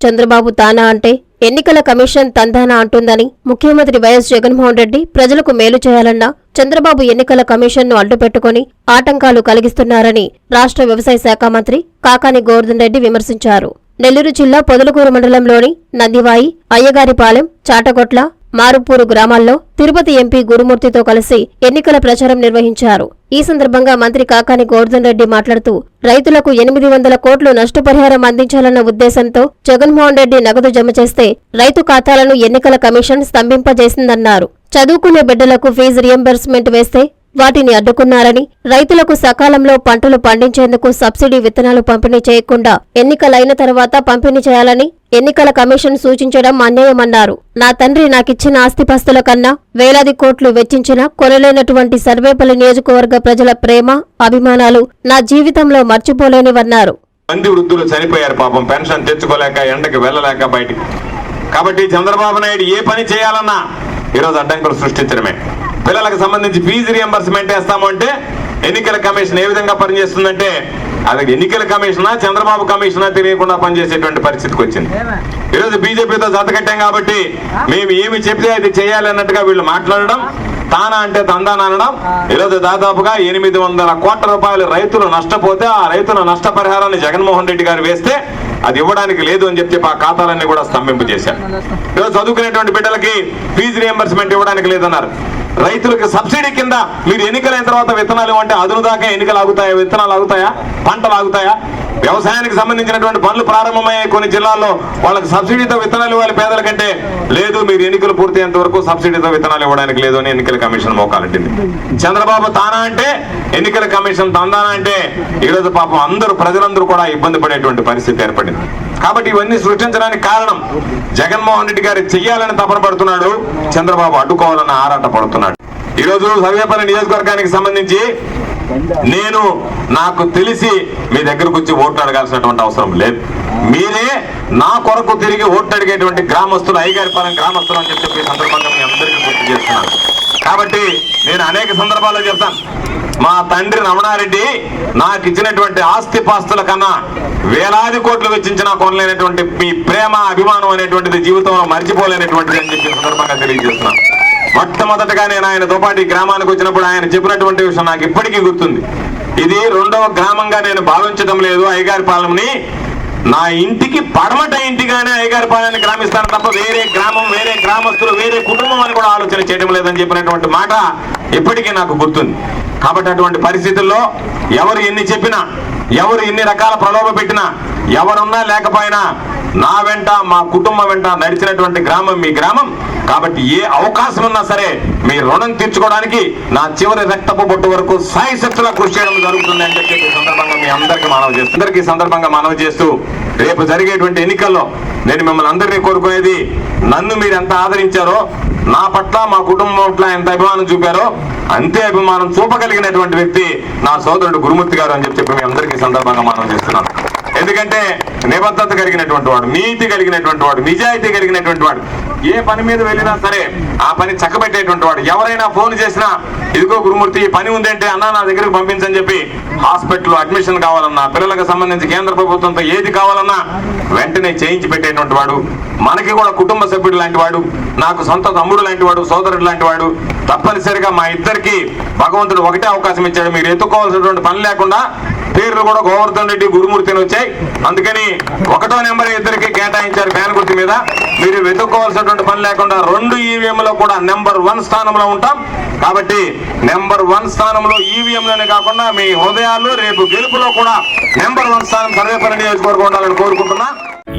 చంద్రబాబు తానా అంటే ఎన్నికల కమిషన్ తందానా అంటుందని ముఖ్యమంత్రి వైఎస్ జగన్మోహన్ రెడ్డి ప్రజలకు మేలు చేయాలన్నా చంద్రబాబు ఎన్నికల కమిషన్ను అడ్డుపెట్టుకుని ఆటంకాలు కలిగిస్తున్నారని రాష్ట్ర వ్యవసాయ శాఖ మంత్రి కాకాని గోవర్ధన్ రెడ్డి విమర్శించారు. నెల్లూరు జిల్లా పొదలకూరు మండలంలోని నందివాయి అయ్యగారిపాలెం చాటగొట్ల మారుపూరు గ్రామాల్లో తిరుపతి ఎంపీ గురుమూర్తితో కలిసి ఎన్నికల ప్రచారం నిర్వహించారు. ఈ సందర్భంగా మంత్రి కాకాని గోవర్ధన్ రెడ్డి మాట్లాడుతూ రైతులకు ఎనిమిది వందల కోట్లు నష్టపరిహారం అందించాలన్న ఉద్దేశంతో జగన్మోహన్ రెడ్డి నగదు జమ చేస్తే రైతు ఖాతాలను ఎన్నికల కమిషన్ స్తంభింపజేసిందన్నారు. చదువుకునే బిడ్డలకు ఫీజు రియంబర్స్మెంట్ వేస్తే వాటిని అడ్డుకున్నారని రైతులకు సకాలంలో పంటలు పండించేందుకు సబ్సిడీ విత్తనాలు పంపిణీ చేయకుండా ఎన్నికలైన తర్వాత పంపిణీ చేయాలని ఎన్నికల కమిషన్ సూచించడం అన్యాయమన్నారు. నా తండ్రి నాకిచ్చిన ఆస్తిపాస్తుల కన్నా వేలాది కోట్లు వెచ్చించిన కొనలేనటువంటి సర్వేపల్లి నియోజకవర్గ ప్రజల ప్రేమ అభిమానాలు నా జీవితంలో మర్చిపోలేనివన్నారు. మంది వృద్ధులు చనిపోయారు పాపం. పెన్షన్ తెచ్చుకోలేక ఎండకు వెళ్ళలేక బయటికి. కాబట్టి చంద్రబాబు నాయుడు ఏ పని చేయాలన్నా ఈరోజు అడ్డంకులు సృష్టించడమే. పిల్లలకు సంబంధించి ఫీజు రియంబర్స్మెంట్ వేస్తాము అంటే ఎన్నికల కమిషన్ ఏ విధంగా పనిచేస్తుందంటే అది ఎన్నికల కమిషనా చంద్రబాబు కమిషనా తెలియకుండా పనిచేసేటువంటి పరిస్థితికి వచ్చింది. ఈరోజు బీజేపీతో జతకట్టాం కాబట్టి మేము ఏమి చెప్తే అది చేయాలి అన్నట్టుగా వీళ్ళు మాట్లాడడం తానా అంటే తందాన అనడం. ఈరోజు దాదాపుగా ఎనిమిది వందల కోట్ల రూపాయలు రైతులు నష్టపోతే ఆ రైతుల నష్టపరిహారాన్ని జగన్మోహన్ రెడ్డి గారు వేస్తే అది ఇవ్వడానికి లేదు అని చెప్పి ఆ ఖాతాలన్నీ కూడా స్తంభింపు చేశారు ఈరోజు చదువుకునేటువంటి బిడ్డలకి ఫీజు రియంబర్స్మెంట్ ఇవ్వడానికి లేదన్నారు. రైతులకు సబ్సిడీ కింద మీరు ఎన్నికలైన తర్వాత విత్తనాలు అంటే అదును దాకా ఎన్నికలు ఆగుతాయా విత్తనాలు ఆగుతాయా? పంటలు ఆగుతాయా? వ్యవసాయానికి సంబంధించినటువంటి పనులు ప్రారంభమయ్యే కొన్ని జిల్లాల్లో. వాళ్ళకి సబ్సిడీతో విత్తనాలు ఇవ్వాలి పేదల కంటే. లేదు మీరు ఎన్నికలు పూర్తయ్యేంత వరకు సబ్సిడీతో విత్తనాలు ఇవ్వడానికి లేదు అని ఎన్నికల కమిషన్ మోకాలంటింది చంద్రబాబు తానా అంటే ఎన్నికల కమిషన్ తందానా అంటే ఈరోజు పాపం అందరూ ప్రజలందరూ కూడా ఇబ్బంది పడేటువంటి పరిస్థితి ఏర్పడింది. కాబట్టి ఇవన్నీ సృష్టించడానికి కారణం జగన్మోహన్ రెడ్డి గారు చెయ్యాలని తపన పడుతున్నాడు చంద్రబాబు అడ్డుకోవాలని ఆరాట పడుతున్నాడు. ఈరోజు సర్వేపల్లి నియోజకవర్గానికి సంబంధించి నేను నాకు తెలిసి మీ దగ్గరకు వచ్చి ఓట్లు అడగాల్సినటువంటి అవసరం లేదు. మీరే నా కొరకు తిరిగి ఓట్లు అడిగేటువంటి గ్రామస్తులు అయ్యగారిపాలెం గ్రామస్తులు అని చెప్పి సందర్భంగా మీ అందరికీ గుర్తు చేస్తున్నాను. కాబట్టి నేను అనేక సందర్భాల్లో చెప్తాను. మా తండ్రి రమణారెడ్డి నాకు ఇచ్చినటువంటి ఆస్తి పాస్తుల కన్నా వేలాది కోట్లు వెచ్చించినా కొనలేనటువంటి మీ ప్రేమ అభిమానం అనేటువంటిది జీవితంలో మర్చిపోలేనటువంటిది అని చెప్పి సందర్భంగా తెలియజేస్తున్నాను మొట్టమొదటగా నేను ఆయనతో తోపాటి గ్రామానికి వచ్చినప్పుడు ఆయన చెప్పినటువంటి విషయం నాకు ఇప్పటికీ గుర్తుంది. ఇది రెండవ గ్రామంగా నేను భావించడం లేదు అయ్యగారి పాలెంని నా ఇంటికి పడమట ఇంటిగానే అయ్యగారి పాలెన్ని గ్రామిస్తాను తప్ప వేరే గ్రామం వేరే గ్రామస్తులు వేరే కుటుంబం అని కూడా ఆలోచన చేయడం లేదని చెప్పినటువంటి మాట ఇప్పటికీ నాకు గుర్తుంది. కాబట్టి అటువంటి పరిస్థితుల్లో ఎవరు ఎన్ని చెప్పినా ఎవరు ఎన్ని రకాల ప్రలోభ పెట్టినా ఎవరున్నా లేకపోయినా నా వెంట మా కుటుంబం వెంట నడిచినటువంటి గ్రామం మీ గ్రామం. కాబట్టి ఏ అవకాశం ఉన్నా సరే మీ రుణం తీర్చుకోవడానికి నా చివరి రక్తపు బొట్టు వరకు సాయశక్తులా కృషి చేయడం జరుగుతుంది అని చెప్పి ఈ సందర్భంగా మీ అందరికీ మనవి చేస్తూ అందరికీ సందర్భంగా మనవి చేస్తూ రేపు జరిగేటువంటి ఎన్నికల్లో నేను మిమ్మల్ని అందరినీ కోరుకునేది నన్ను మీరు ఎంత ఆదరించారో నా పట్ల మా కుటుంబం పట్ల ఎంత అభిమానం చూపారో అంతే అభిమానం చూపగలిగినటువంటి వ్యక్తి నా సోదరుడు గురుమూర్తి గారు అని చెప్పి మీ అందరికీ సందర్భంగా మనం చేస్తున్నాను ఎందుకంటే నిబద్ధత కలిగినటువంటి వాడు నీతి కలిగినటువంటి వాడు నిజాయితీ కలిగినటువంటి వాడు. ఏ పని మీద వెళ్ళినా సరే ఆ పని చక్కబెట్టేటువంటి వాడు. ఎవరైనా ఫోన్ చేసినా ఇదిగో గురుమూర్తి పని ఉందంటే అన్న నా దగ్గరికి పంపించని చెప్పి హాస్పిటల్లో అడ్మిషన్ కావాలన్నా పిల్లలకు సంబంధించి కేంద్ర ప్రభుత్వంతో ఏది కావాలన్నా వెంటనే చేయించి పెట్టేటువంటి వాడు. మనకి కూడా కుటుంబ సభ్యుడు లాంటి వాడు నాకు సొంత తమ్ముడు లాంటి వాడు సోదరుడు లాంటి వాడు. తప్పనిసరిగా మా ఇద్దరికి భగవంతుడు ఒకటే అవకాశం ఇచ్చాడు. మీరు ఎత్తుకోవాల్సినటువంటి పని లేకుండా పేర్లు కూడా గోవర్ధన్ రెడ్డి గురుమూర్తిని వచ్చాయి. అందుకని ఒకటో నెంబర్ ఇద్దరికి కేటాయించారు ఫ్యాన్ గుర్తు మీద. మీరు వెతుక్కోవాల్సినటువంటి పని లేకుండా రెండు ఈవీఎంలో కూడా నెంబర్ వన్ స్థానంలో ఉంటాం. కాబట్టి నెంబర్ వన్ స్థానంలో ఈవీఎంలోనే కాకుండా మీ హృదయాల్లో రేపు గెలుపులో కూడా నెంబర్ వన్ స్థానం సర్వేపల్లి నియోజకవర్గం ఉండాలని కోరుకుంటున్నా.